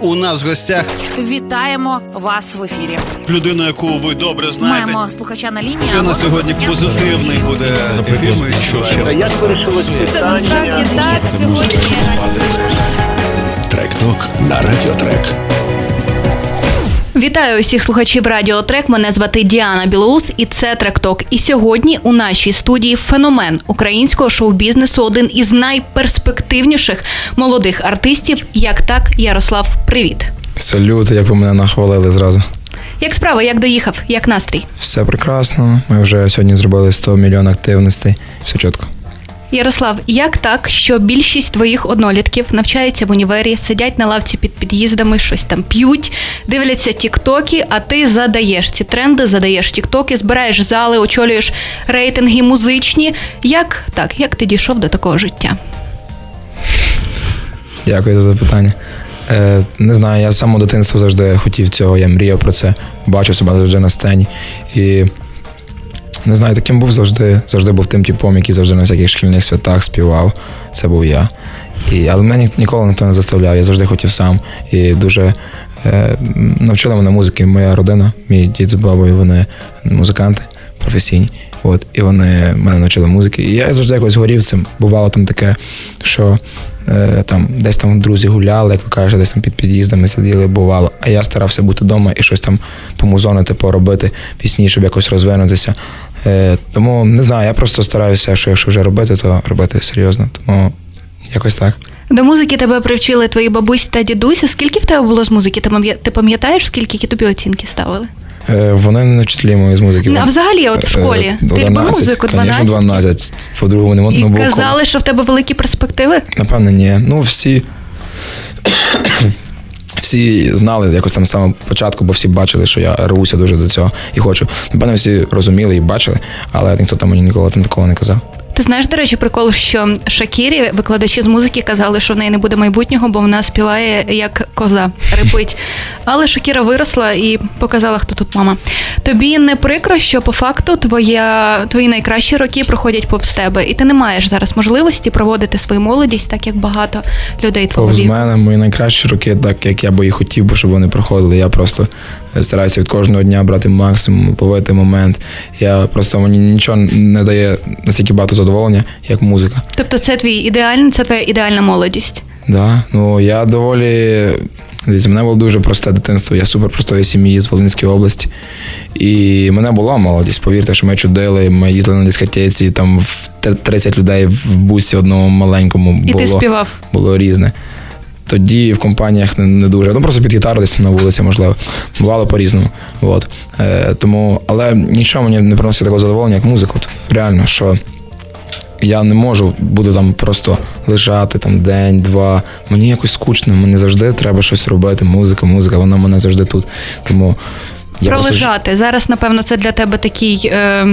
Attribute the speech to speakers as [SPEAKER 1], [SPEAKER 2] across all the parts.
[SPEAKER 1] У нас в гостях
[SPEAKER 2] Вітаємо вас в ефірі.
[SPEAKER 1] людина, яку ви добре знаєте.
[SPEAKER 2] Маємо слухача на лінії.
[SPEAKER 1] Це на сьогодні позитивний буде ефір. Ми відчуваємо.
[SPEAKER 3] Як вирішилось
[SPEAKER 4] Це насправді так сьогодні.
[SPEAKER 5] Трек-ток на Радіотрек.
[SPEAKER 4] Вітаю усіх слухачів Радіо Трек. Мене звати Діана Білоус, і це Трек-ток. І сьогодні у нашій студії феномен українського шоу-бізнесу, один із найперспективніших молодих артистів. Як так, Ярослав, привіт.
[SPEAKER 6] Салют, як ви мене нахвалили зразу.
[SPEAKER 4] Як справа, як доїхав, як настрій?
[SPEAKER 6] Все прекрасно. Ми вже сьогодні зробили 100 мільйонів активностей. Все чітко.
[SPEAKER 4] Ярослав, як так, що більшість твоїх однолітків навчаються в універі, сидять на лавці під під'їздами, щось там п'ють, дивляться тіктоки, а ти задаєш ці тренди, задаєш тіктоки, збираєш зали, очолюєш рейтинги музичні. Як так? Як ти дійшов до такого життя?
[SPEAKER 6] Дякую за запитання. Е, не знаю, я з самого дитинства завжди хотів цього, я мріяв про це, бачив себе завжди на сцені. І не знаю, таким був завжди, завжди був тим типом, який завжди на всяких шкільних святах співав. Це був я. І, але мене ніколи ніхто не заставляв, я завжди хотів сам. І дуже е, навчила мене музики. Моя родина, мій дід з бабою, вони музиканти професійні. От, і вони мене навчили музики. І я завжди якось горів цим. Бувало там таке, що е, там десь там друзі гуляли, як ви кажете, десь там під під'їздами сиділи, бувало. А я старався бути вдома і щось там помузонити, поробити пісні, щоб якось розвинутися. Е, тому не знаю, я просто стараюся, що якщо вже робити, то робити серйозно. Тому якось так.
[SPEAKER 4] До музики тебе привчили твої бабусі та дідуся. Скільки в тебе було з музики? Ти пам'ятаєш, скільки які тобі оцінки ставили?
[SPEAKER 6] Е, вони не вчителі мої з музики.
[SPEAKER 4] Ну, а взагалі, от в школі?
[SPEAKER 6] Е,
[SPEAKER 4] Ти любив
[SPEAKER 6] 12,
[SPEAKER 4] музику? 12?
[SPEAKER 6] 12. По-другому не, мо-
[SPEAKER 4] І
[SPEAKER 6] було.
[SPEAKER 4] казали, що в тебе великі перспективи?
[SPEAKER 6] Напевне, ні. Ну, всі. Всі знали якось там з самого початку, бо всі бачили, що я рвуся дуже до цього і хочу. Напевно, всі розуміли і бачили, але ніхто там мені ніколи там такого не казав.
[SPEAKER 4] Ти знаєш, до речі, прикол, що Шакірі, викладачі з музики, казали, що в неї не буде майбутнього, бо вона співає як коза, репить. Але Шакіра виросла і показала, хто тут мама. Тобі не прикро, що по факту твоя, твої найкращі роки проходять повз тебе, і ти не маєш зараз можливості проводити свою молодість, так як багато людей твого
[SPEAKER 6] Повз
[SPEAKER 4] віку.
[SPEAKER 6] мене мої найкращі роки, так як я би і хотів, би, щоб вони проходили. Я просто стараюся від кожного дня брати максимум, ловити момент. Я просто мені нічого не дає настільки багато задоволення, як музика.
[SPEAKER 4] Тобто, це твій ідеальний, це твоя ідеальна молодість.
[SPEAKER 6] Да, ну я доволі. Дивіться, мене було дуже просте дитинство. Я супер простої сім'ї з Волинської області. І мене була молодість. Повірте, що ми чудили, ми їздили на дискотеці, там в те- 30 людей в бусі одному маленькому
[SPEAKER 4] І ти співав.
[SPEAKER 6] було різне. Тоді в компаніях не, не дуже. Ну просто під гітару десь на вулиці, можливо. Бувало по-різному. От. Е, тому, але нічого мені не приносить такого задоволення, як музика. От, реально, що я не можу бути там просто лежати там день, два. Мені якось скучно, мені завжди треба щось робити. Музика, музика, вона мене завжди тут. Тому я просто
[SPEAKER 4] Пролежати. Зараз, напевно, це для тебе такий е,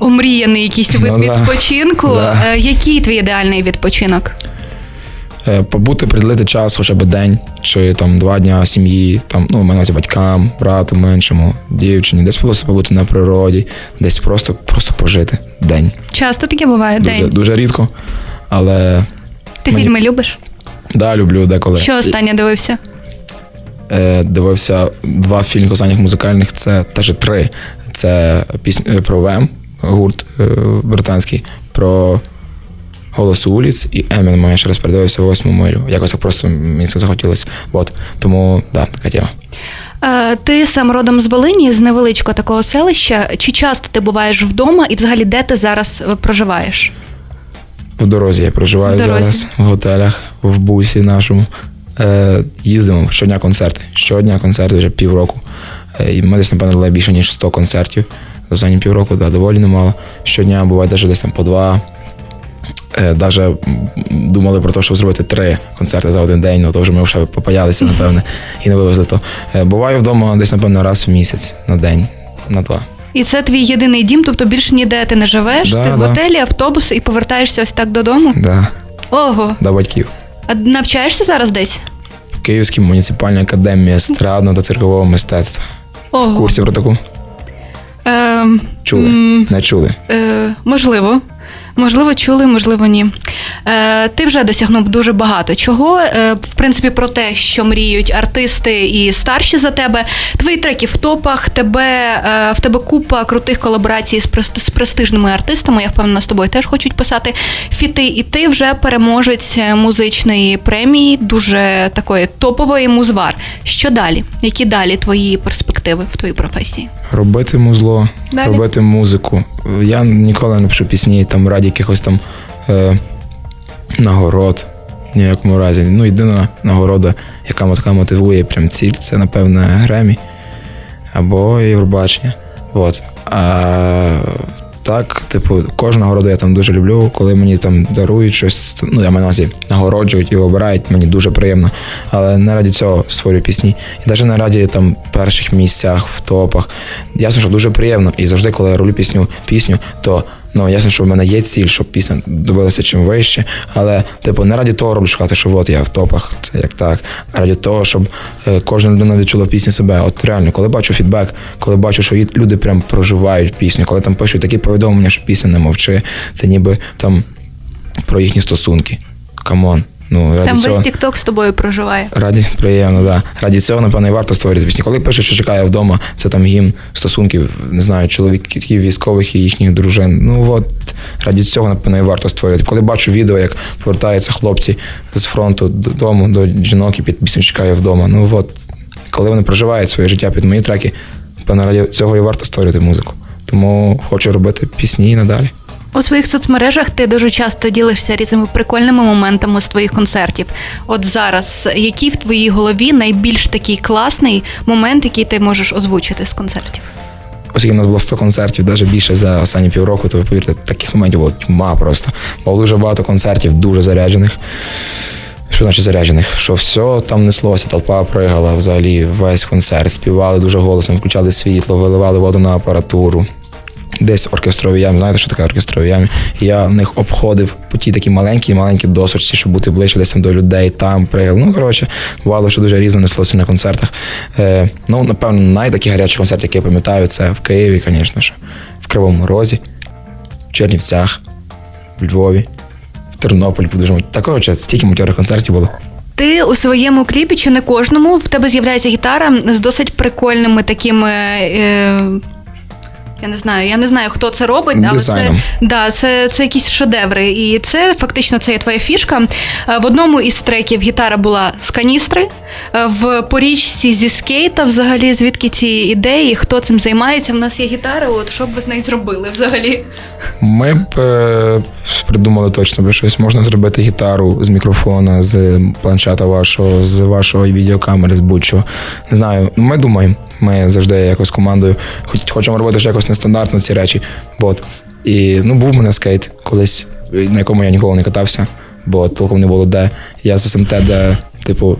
[SPEAKER 4] омріяний якийсь вид
[SPEAKER 6] Ну
[SPEAKER 4] відпочинку.
[SPEAKER 6] Да.
[SPEAKER 4] Е, який твій ідеальний відпочинок?
[SPEAKER 6] Е, побути, приділити час хоча б день чи там два дня сім'ї, там, ну, мене батькам, брату меншому, дівчині, десь просто побути на природі, десь просто, просто пожити день.
[SPEAKER 4] Часто таке буває
[SPEAKER 6] Дуже,
[SPEAKER 4] день.
[SPEAKER 6] дуже рідко. Але
[SPEAKER 4] Ти
[SPEAKER 6] мені-
[SPEAKER 4] фільми любиш?
[SPEAKER 6] да, люблю деколи.
[SPEAKER 4] Що останнє дивився?
[SPEAKER 6] Е, дивився два фільми останніх музикальних, це теж три. Це пісня про ВЕМ, гурт е, британський, про Голос уліц і Емін я ще раз передивився восьму милю. Якось так просто мені це захотілося. От. Тому, да, така тема.
[SPEAKER 4] Е, ти сам родом з Волині, з невеличкого такого селища. Чи часто ти буваєш вдома і взагалі де ти зараз е, проживаєш?
[SPEAKER 6] В дорозі я проживаю
[SPEAKER 4] В дорозі.
[SPEAKER 6] зараз, в готелях, в бусі нашому. Е, їздимо щодня концерти. Щодня концерти вже півроку. Е, і ми десь, напевно, дали більше, ніж 100 концертів. За останні півроку, да, доволі немало. Щодня буває навіть десь там по два. Е, Даже думали про те, щоб зробити три концерти за один день, ну то вже ми вже попаялися, напевне, і не вивезли то. Е, Буваю вдома десь, напевно, раз в місяць на день, на два.
[SPEAKER 4] І це твій єдиний дім, тобто більше ніде ти не живеш,
[SPEAKER 6] Да,
[SPEAKER 4] ти в
[SPEAKER 6] да.
[SPEAKER 4] готелі, автобус і повертаєшся ось так додому.
[SPEAKER 6] Да,
[SPEAKER 4] Ого.
[SPEAKER 6] до батьків.
[SPEAKER 4] А навчаєшся зараз десь?
[SPEAKER 6] В Київській муніципальній академії естрадного та циркового мистецтва.
[SPEAKER 4] Ого.
[SPEAKER 6] Курсів про таку?
[SPEAKER 4] Ем,
[SPEAKER 6] Чули?
[SPEAKER 4] м,
[SPEAKER 6] Не чули.
[SPEAKER 4] е, можливо. Можливо, чули, можливо, ні. Е, ти вже досягнув дуже багато чого. Е, в принципі, про те, що мріють артисти і старші за тебе. Твої треки в топах, тебе, е, в тебе купа крутих колаборацій з, з престижними артистами. Я впевнена, з тобою теж хочуть писати фіти. І ти вже переможець музичної премії, дуже такої топової музвар. Що далі? Які далі твої перспективи в твоїй професії?
[SPEAKER 6] Робити музло,
[SPEAKER 4] Далі.
[SPEAKER 6] робити музику. Я ніколи не пишу пісні там раді якихось там е, нагород. В якому разі. Ну, єдина нагорода, яка така мотивує прям ціль, це, напевне, Гремі або Євробачення. От. А так, типу, кожну роду я там дуже люблю, коли мені там дарують щось, ну, я маю на увазі, нагороджують і обирають, мені дуже приємно. Але не раді цього створюю пісні. І навіть не раді там перших місцях в топах. Ясно, що дуже приємно. І завжди, коли я роблю пісню, пісню, то ну ясно, що в мене є ціль, щоб пісня добилася чим вище. Але, типу, не раді того роблю шукати, що от я в топах, це як так. Раді того, щоб е, кожна людина відчула пісню себе. От реально, коли бачу фідбек, коли бачу, що люди прям проживають пісню, коли там пишуть такі повідомлення, що пісня не мовчи, це ніби там про їхні стосунки. Камон. Ну, раді
[SPEAKER 4] Там
[SPEAKER 6] цього...
[SPEAKER 4] весь Тікток з тобою проживає.
[SPEAKER 6] Раді приємно, да. Раді цього, напевно, і варто створити пісні. Коли пишуть, що чекає вдома, це там гімн стосунків, не знаю, чоловіків військових і їхніх дружин. Ну от раді цього, напевно, і варто створювати. Коли бачу відео, як повертаються хлопці з фронту додому до жінок і під пісню чекає вдома. Ну от, коли вони проживають своє життя під мої треки, напевно, раді цього і варто створювати музику. Тому хочу робити пісні і надалі.
[SPEAKER 4] У своїх соцмережах ти дуже часто ділишся різними прикольними моментами з твоїх концертів. От зараз, який в твоїй голові найбільш такий класний момент, який ти можеш озвучити з концертів?
[SPEAKER 6] Оскільки у нас було 100 концертів, навіть більше за останні півроку, то ви повірте, таких моментів було тьма просто. Було дуже багато концертів, дуже заряджених. Що значить заряджених? Що все там неслося, толпа пригала взагалі весь концерт, співали дуже голосно, включали світло, виливали воду на апаратуру. Десь оркестрові ями, знаєте, що таке оркестрові ями? Я в них обходив по тій такі маленькі, маленькі досочці, щоб бути ближче десь там до людей, там пригал. Ну, коротше, бувало, що дуже різно неслося на концертах. Е, ну, напевно, найтакий гарячий концерт, який я пам'ятаю, це в Києві, звісно ж, в Кривому Розі, в Чернівцях, в Львові, в Тернополі дуже. Та коротше, стільки матьорих концертів було.
[SPEAKER 4] Ти у своєму кліпі чи не кожному в тебе з'являється гітара з досить прикольними такими. Е, я не знаю, я не знаю, хто це робить, але це, да, це, це якісь шедеври. І це фактично це є твоя фішка. Е, В одному із треків гітара була з каністри, е, в порічці зі скейта, взагалі, звідки ці ідеї, хто цим займається. В нас є гітара, от що б ви з нею зробили взагалі?
[SPEAKER 6] Ми б е, придумали точно би щось. Можна зробити гітару з мікрофона, з планшета вашого, з вашої відеокамери, з будь-чого. Не знаю. Ми думаємо. Ми завжди якось командою хоч, хочемо робити ж якось нестандартно ці речі. От. І ну, був у мене скейт колись, на якому я ніколи не катався, бо толком не було де. Я з СМТ, де, типу,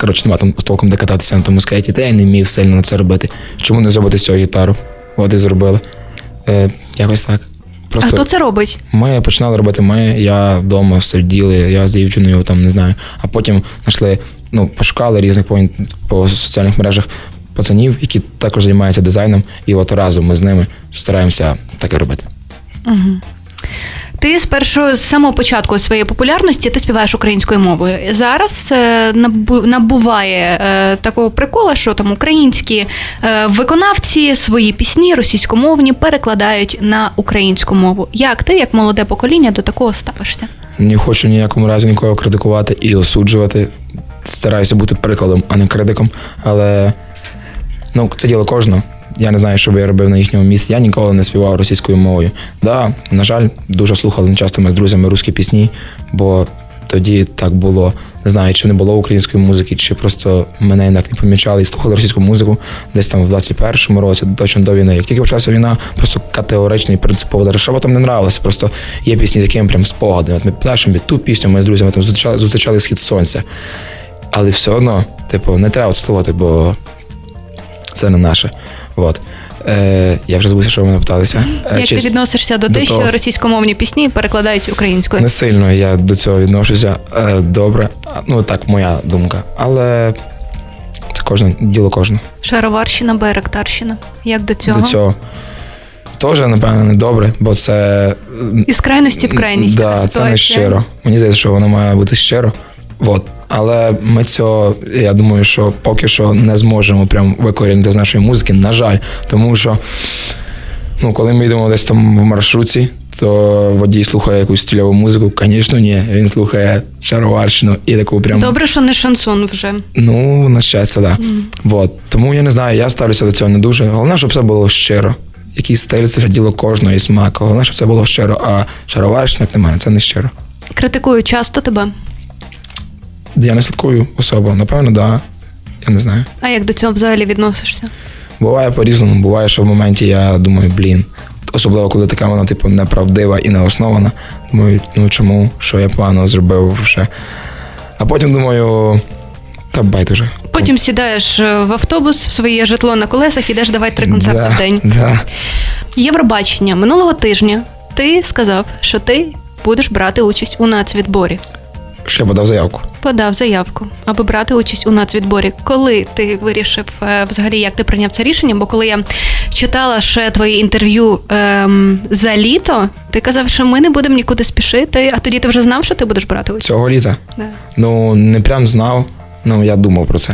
[SPEAKER 6] коротше, нема там толком де кататися на тому скейті, та я не вмів сильно на це робити. Чому не зробити цього гітару? От і зробили. Е, якось так.
[SPEAKER 4] А хто це робить?
[SPEAKER 6] ми починали робити ми, я вдома сиділи, я з дівчиною там не знаю. А потім знайшли, ну, пошукали різних по, по соціальних мережах пацанів, які також займаються дизайном, і от разом ми з ними стараємося таке робити.
[SPEAKER 4] Ти з першого з самого початку своєї популярності ти співаєш українською мовою. Зараз е, набуває е, такого прикола, що там українські е, виконавці свої пісні російськомовні перекладають на українську мову. Як ти, як молоде покоління, до такого ставишся?
[SPEAKER 6] Не хочу ніякому разі нікого критикувати і осуджувати. Стараюся бути прикладом, а не критиком. Але ну, це діло кожного. Я не знаю, що би я робив на їхньому місці. Я ніколи не співав російською мовою. Да, на жаль, дуже слухали часто ми з друзями русські пісні, бо тоді так було. Не знаю, чи не було української музики, чи просто мене інак не помічали і слухали російську музику десь там в 21-му році, точно до війни. Як тільки почалася війна, просто категорично і принципово, даже що там не нравилося. Просто є пісні, з якими прям спогадами. От ми пишемо ту пісню, ми з друзями там зустрічали, зустрічали схід сонця. Але все одно, типу, не треба це слухати, бо це не наше. От. Е, я вже забувся, що ви мене питалися. Е,
[SPEAKER 4] Як
[SPEAKER 6] чи-
[SPEAKER 4] ти відносишся до,
[SPEAKER 6] до
[SPEAKER 4] те,
[SPEAKER 6] того.
[SPEAKER 4] що російськомовні пісні перекладають українською?
[SPEAKER 6] Не сильно я до цього відношуся. Е, добре. Ну, так, моя думка. Але це кожне діло кожного.
[SPEAKER 4] Шароварщина, байрактарщина. Як до цього?
[SPEAKER 6] До цього. Теж, напевно, не добре, бо це.
[SPEAKER 4] Із крайності в крайність.
[SPEAKER 6] Да, це не щиро. Мені здається, що воно має бути щиро. От. Але ми цього, я думаю, що поки що не зможемо прям викорінити з нашої музики, на жаль. Тому що, ну, коли ми йдемо десь там в маршрутці, то водій слухає якусь стильову музику. Звісно, ні. Він слухає шароварщину і таку прям.
[SPEAKER 4] Добре, що не шансон вже.
[SPEAKER 6] Ну, на щастя, так. Да. Вот. Тому я не знаю, я ставлюся до цього не дуже. Головне, щоб це було щиро. Який стиль це вже діло кожного і смак. Головне, щоб це було щиро, а шароварщина, як на мене, це не щиро.
[SPEAKER 4] Критикую часто тебе.
[SPEAKER 6] Я не слідкую особо. Напевно. Да. Я не знаю.
[SPEAKER 4] А як до цього взагалі відносишся?
[SPEAKER 6] Буває по-різному. Буває, що в моменті я думаю, блін. Особливо, коли така вона, типу, неправдива і неоснована. Думаю, ну чому, що я погано зробив вже. А потім думаю, та байдуже.
[SPEAKER 4] Потім сідаєш е, в автобус в своє житло на колесах, ідеш давати три концерти
[SPEAKER 6] да,
[SPEAKER 4] в день.
[SPEAKER 6] Да.
[SPEAKER 4] Євробачення минулого тижня ти сказав, що ти будеш брати участь у нацвідборі.
[SPEAKER 6] Що я подав заявку.
[SPEAKER 4] Подав заявку, аби брати участь у нацвідборі. Коли ти вирішив е, взагалі, як ти прийняв це рішення? Бо коли я читала ще твої інтерв'ю ем, за літо, ти казав, що ми не будемо нікуди спішити. А тоді ти вже знав, що ти будеш брати участь?
[SPEAKER 6] Цього літа.
[SPEAKER 4] Да.
[SPEAKER 6] Ну, не прям знав, ну я думав про це.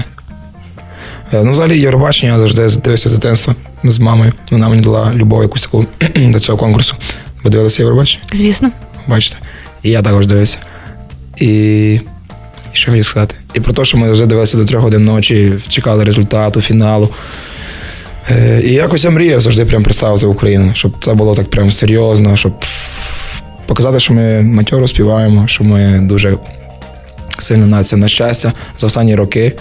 [SPEAKER 6] Е, Ну, взагалі, Євробачення я завжди дивився з дитинства з мамою. Вона мені дала любов якусь таку до цього конкурсу. Ви дивилися Євробачення?
[SPEAKER 4] Звісно.
[SPEAKER 6] Бачите? І я також дивився. І. що хотів сказати? І про те, що ми завжди дивилися до трьох годин ночі, чекали результату, фіналу. Е, і якось я мріяв завжди прям представити Україну, щоб це було так прям серйозно, щоб показати, що ми матьоро співаємо, що ми дуже сильна нація. На щастя, за останні роки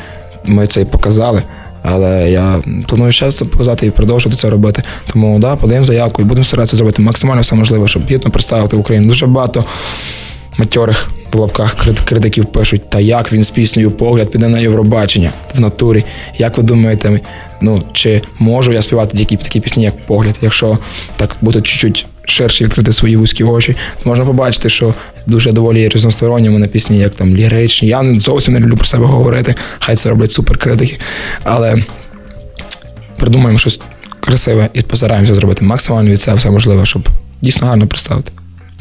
[SPEAKER 6] ми це і показали. Але я планую ще це показати і продовжувати це робити. Тому да, подаємо заявку і будемо старатися зробити максимально все можливе, щоб гідно представити Україну. Дуже багато матьорих в лапках крит- критиків пишуть, та як він з піснею погляд піде на Євробачення в натурі. Як ви думаєте, ну чи можу я співати тільки такі пісні, як погляд? Якщо так бути чуть-чуть ширше відкрити свої вузькі очі, то можна побачити, що дуже доволі різносторонні мене пісні, як там ліричні. Я не зовсім не люблю про себе говорити, хай це роблять суперкритики. Але придумаємо щось красиве і постараємося зробити максимально від себе все можливе, щоб дійсно гарно представити.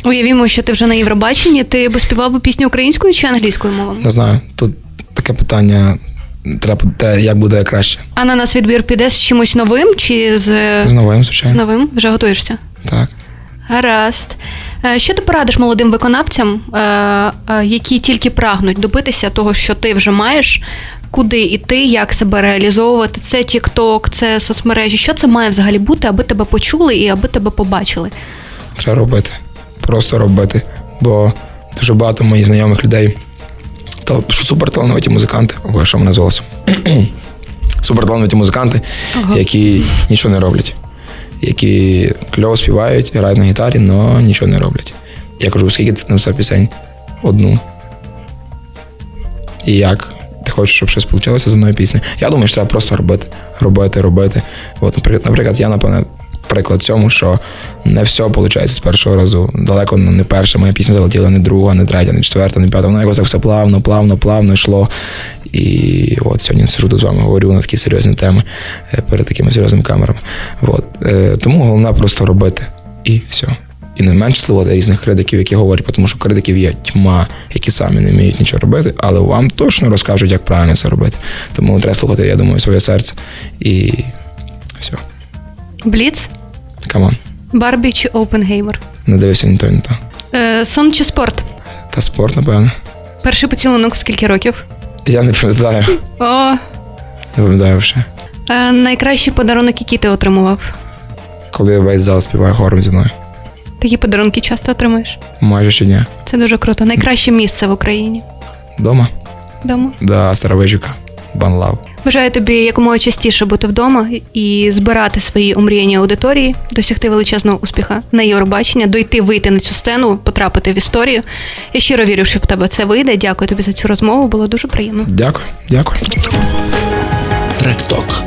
[SPEAKER 4] Уявімо, що ти вже на Євробаченні. Ти б співав би пісню українською чи англійською мовою?
[SPEAKER 6] Не знаю, тут таке питання. Треба те, як буде краще.
[SPEAKER 4] А на нас відбір піде з чимось новим чи з,
[SPEAKER 6] З новим,
[SPEAKER 4] з новим? Вже готуєшся?
[SPEAKER 6] Так.
[SPEAKER 4] Гаразд. Е, Що ти порадиш молодим виконавцям, е, е, які тільки прагнуть добитися того, що ти вже маєш, куди йти, як себе реалізовувати? Це TikTok, це соцмережі. Що це має взагалі бути, аби тебе почули і аби тебе побачили?
[SPEAKER 6] Треба робити. Просто робити. Бо дуже багато моїх знайомих людей, та суперталановиті музиканти, ой, що мене з голосом. суперталановиті музиканти,
[SPEAKER 4] Ага.
[SPEAKER 6] які нічого не роблять. Які кльово співають, грають на гітарі, але нічого не роблять. Я кажу, скільки ти написав пісень? Одну. І як? Ти хочеш, щоб щось вийшло з одної пісні? Я думаю, що треба просто робити, робити, робити. От, наприклад, я, напевне, приклад цьому, що не все виходить з першого разу. Далеко не перша моя пісня залетіла, не друга, не третя, не четверта, не п'ята. Воно якось так все плавно, плавно, плавно йшло. І от сьогодні сижу тут з вами, говорю на такі серйозні теми е, перед такими серйозними камерами. От. Е, Тому головне просто робити. І все. І не менше слухати різних критиків, які говорять, тому що критиків є тьма, які самі не вміють нічого робити, але вам точно розкажуть, як правильно це робити. Тому треба слухати, я думаю, своє серце. І все.
[SPEAKER 4] Бліц,
[SPEAKER 6] Камон.
[SPEAKER 4] Барбі чи Опенгеймер?
[SPEAKER 6] Не дивися ні то, ні то.
[SPEAKER 4] Е, сон чи спорт?
[SPEAKER 6] Та спорт, напевно.
[SPEAKER 4] Перший поцілунок скільки років?
[SPEAKER 6] Я не пам'ятаю.
[SPEAKER 4] О,
[SPEAKER 6] Не пам'ятаю вже.
[SPEAKER 4] е, найкращий подарунок, який ти отримував?
[SPEAKER 6] Коли весь зал співає хором зі мною.
[SPEAKER 4] Такі подарунки часто отримуєш?
[SPEAKER 6] Майже щодня.
[SPEAKER 4] Це дуже круто. Найкраще місце в Україні.
[SPEAKER 6] Дома?
[SPEAKER 4] Дома.
[SPEAKER 6] Да, Старовижука. One Love.
[SPEAKER 4] Бажаю тобі якомога частіше бути вдома і збирати свої омріяні аудиторії, досягти величезного успіха на Євробачення, дойти, вийти на цю сцену, потрапити в історію. Я щиро вірю, що в тебе це вийде. Дякую тобі за цю розмову. Було дуже приємно.
[SPEAKER 6] Дякую, дякую.
[SPEAKER 5] Трек-ток.